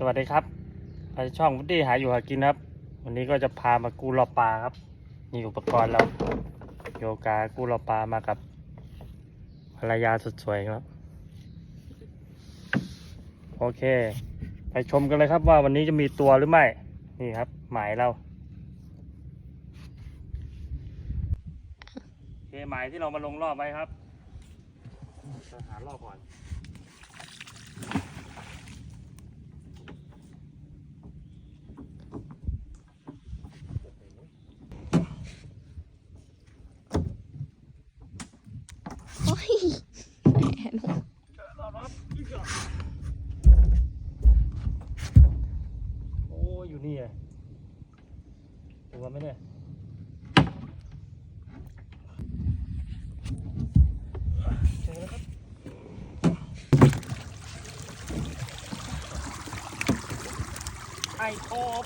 สวัสดีครับช่องวุฒิหาอยู่หากินครับ วันนี้ก็จะพามากู้รอปลาครับนี่อุปกรณ์เราโยกากู้รอปลามากับภรรยาสุดสวยครับ โอเค ไปชมกันเลยครับว่าวันนี้จะมีตัวหรือไม่ นี่ครับ หมายเราโอเคหมายที่เรามาลงรอบไว้ครับจะหารอบก่อน โอ้ยแหม โอ้ยอยู่นี่ไง ตัวไหมเนี่ยเจอแล้วครับไอ้โอบ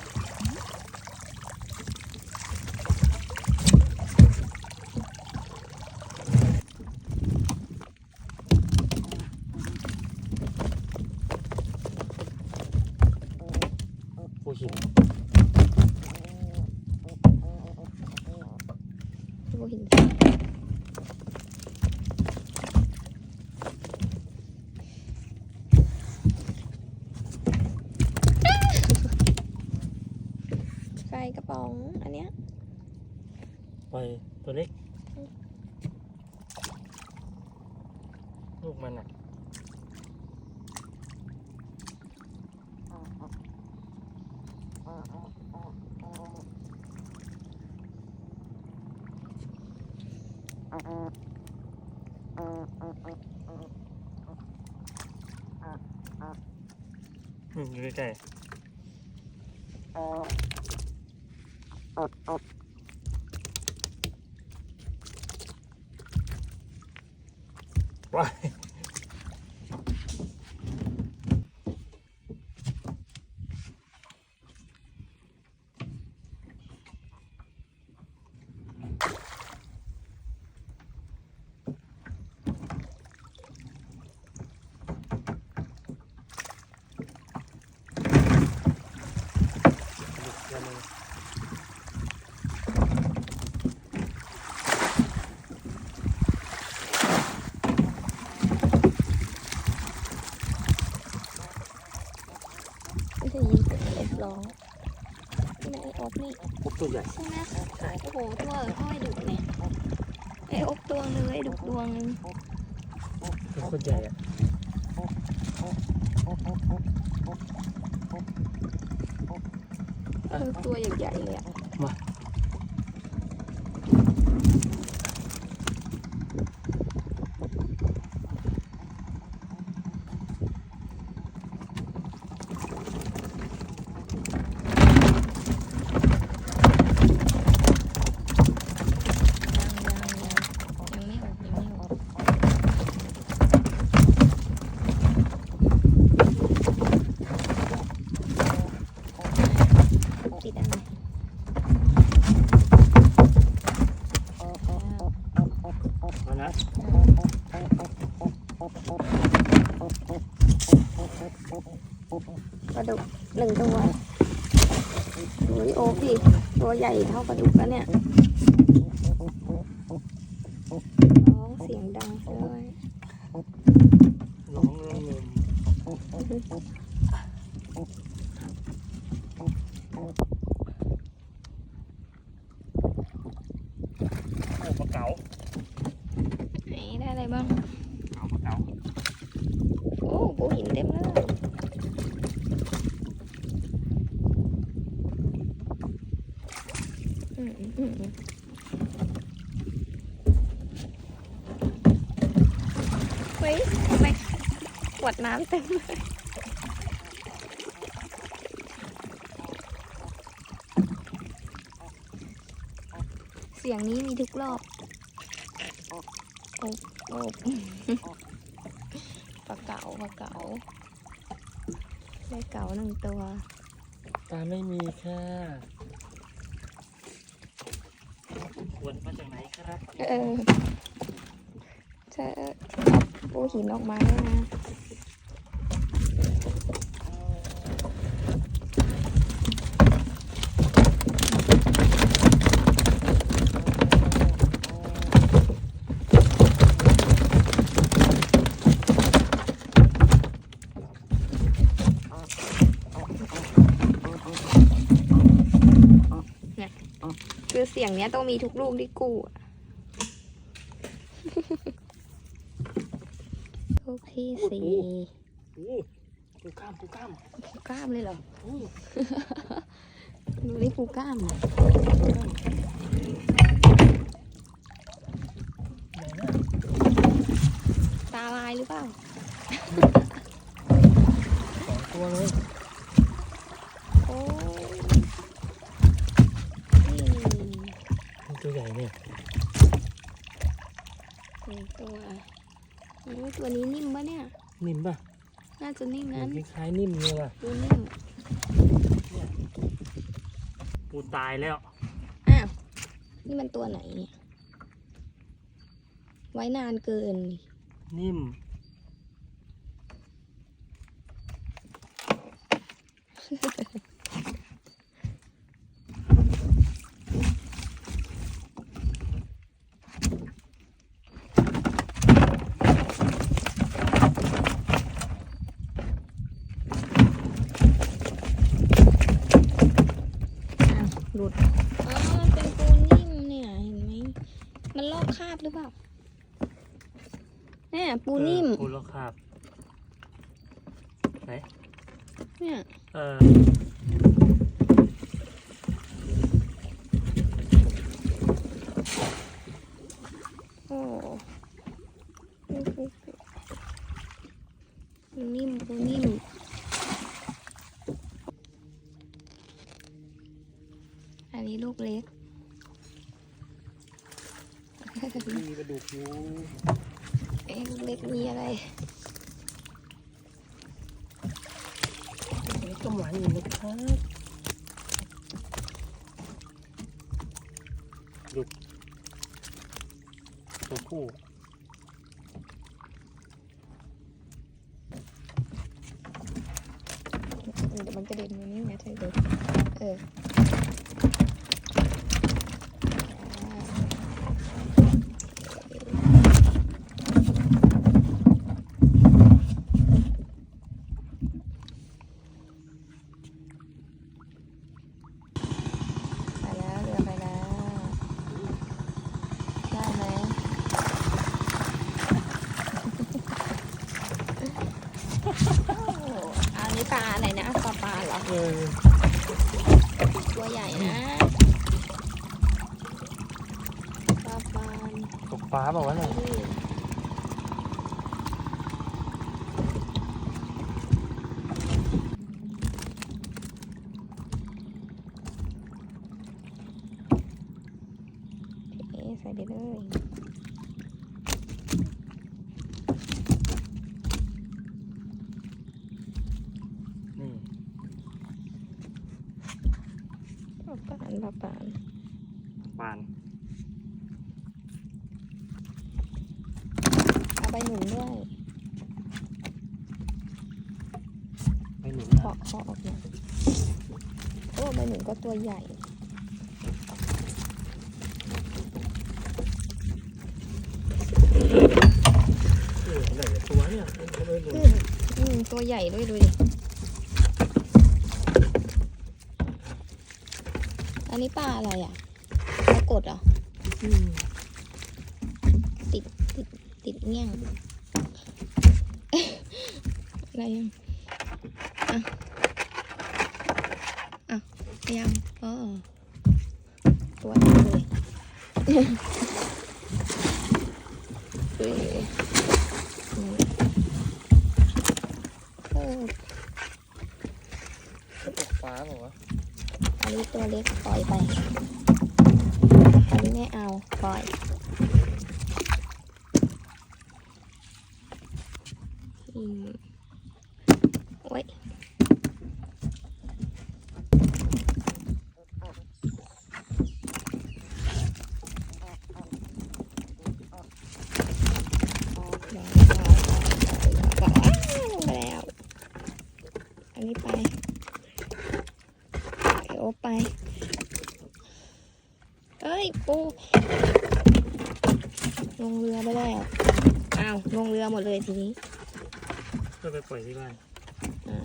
ผู้หิน ผู้หินใส่ กระป๋อง อันเนี้ยไปตัวเล็ก ลูกมันอะอืมอยู่ใกล้ๆ ว้ายหลุดเดี๋ยวนึง ไม่ใช่ยินเสียงเล็บร้องนี่นะไอ้อบนี่ พบตัวใหญ่ใช่ไหมโอ้โหตัวอ้อยดุเนี่ยไอ้อบตัวหนึงไอ้ดุตัวหนึงเป็นคนใหญ่อะเออตัวใหญ่ๆเลยอะยังยังยังไม่ออกยังไม่ออก ติดอะไรมานะปลาดุกหนึ่งตัวดูดิโอ๊คดิตัวใหญ่เท่ากระดุกแล้วเนี่ยร้องเสียงดังซะด้วยร้องเรื่องเงิน โอ้ปลาเก๋าไหนได้อะไรบ้างเก๋าปลาเก๋าโอ้ปูหินเต็มเลยอืมอืมอืมเฮ้ยทำไมขวดน้ำเต็มเลย เสียงนี้มีทุกรอบโอบโอบปลาเก๋าปลาเก๋าได้เก๋าหนึ่งตัวปลาไม่มีค่ะขวดมาจากไหนครับ เออจะเอาปูหินออกมาด้วยนะ เสียงเนี้ยต้องมีทุกลูกที่กู้อะลูกที่สี่โอ้ปูกล้ามปูกล้ามปูกล้ามเลยเหรอโอ้ดูนี่ปูกล้ามอะไหนนะตาลายหรือเปล่าสองตัวเลย โอ้ยนี่ มันตัว ใหญ่เนี่ยหนึ่งตัวโอ้ยตัวนี้นิ่มปะเนี่ย นิ่มป่ะน่าจะนิ่มนั้นคล้ายๆนิ่มเลยว่ะดูนิ่มปูตายแล้ว อ้าว นี่มันตัวไหนเนี่ย ไว้นานเกิน นิ่ม อ้าวหลุด อ๋อ มันเป็นปูนิ่มเนี่ย เห็นไหม มันลอกคราบหรือเปล่าเนี่ยปู นิ่มเออปูแล้วครับ ไหน เนี่ยเออโอ้ปูนิ่มปูนิ่มอันนี้ลูกเล็ก มีกระดูกอยู่ เอ๊ะลูกเล็กมีอะไรอันนี้ก็หวานอยู่นะครับดูตัวผู้เดี๋ยวมันกระเด็นมานี่ไงเธอดูเอออ่าไปแล้วเรือไปแล้ว ได้ไหม โอ้อันนี้ปลาอะไรนะปลาปลาเห รอเออตัวใหญ่นะปลาปลาตกฟ้าบอกว่าวะเนี่ย ที่เอ๊ะใส่ไปเลย นี่ ปลาปลาปลาปลาปานเอาใบหนุนด้วยไม่หนุนเคาะเคาะออกมาโอ้ใบหนุนก็ตัวใหญ่เออไหนตัวเนี่ยไม่หนุนอืมอืมตัวใหญ่ด้วยดูดิ อันนี้ปลาอะไรอะปลากดเหรอติดติดติดเงี้ยงอะไรยังอะอะยังอ๋อตัวเลยเฮ้ยอืมเออ ตกฟ้าบอกว่าวะ อันนี้ตัวเล็ก ปล่อยไปอันนี้ไม่เอาปล่อยอืมโอ้ยเดี๋ยวเดี๋ยวเดี๋ยวเดี๋ยวอ้าวลงไปแล้วอันนี้ไป เดี๋ยวไป เอ้ย ปูลงเรือไปแล้วอ้าวลงเรือหมดเลยทีนี้เพื่อไปปล่อยที่บ้านอ่า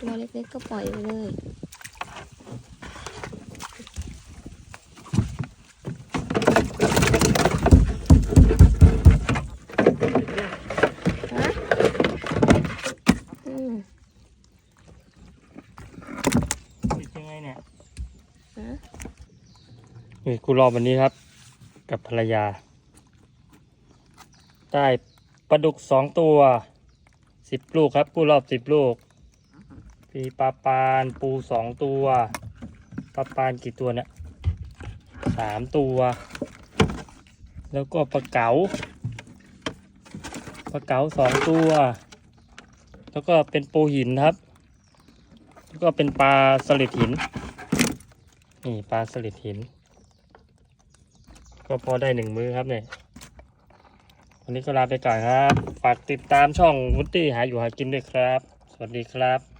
ตัวเล็กๆก็ปล่อยไปเลย นี่กูรอวันนี้ครับ กับภรรยา ได้ปลาดุกสองตัวสิบลูกครับกูรอบสิบลูกมีปลาปานปูสองตัวปลาปานกี่ตัวเนี่ยสามตัว แล้วก็ปลาเก๋าปลาเก๋าสองตัว แล้วก็เป็นปูหินครับ แล้วก็เป็นปลาสลิดหิน นี่ปลาสลิดหิน ก็พอได้หนึ่งมื้อครับเนี่ยวันนี้ก็ลาไปก่อนครับ ฝากติดตามช่องวุตตี้หาอยู่หากินด้วยครับ สวัสดีครับ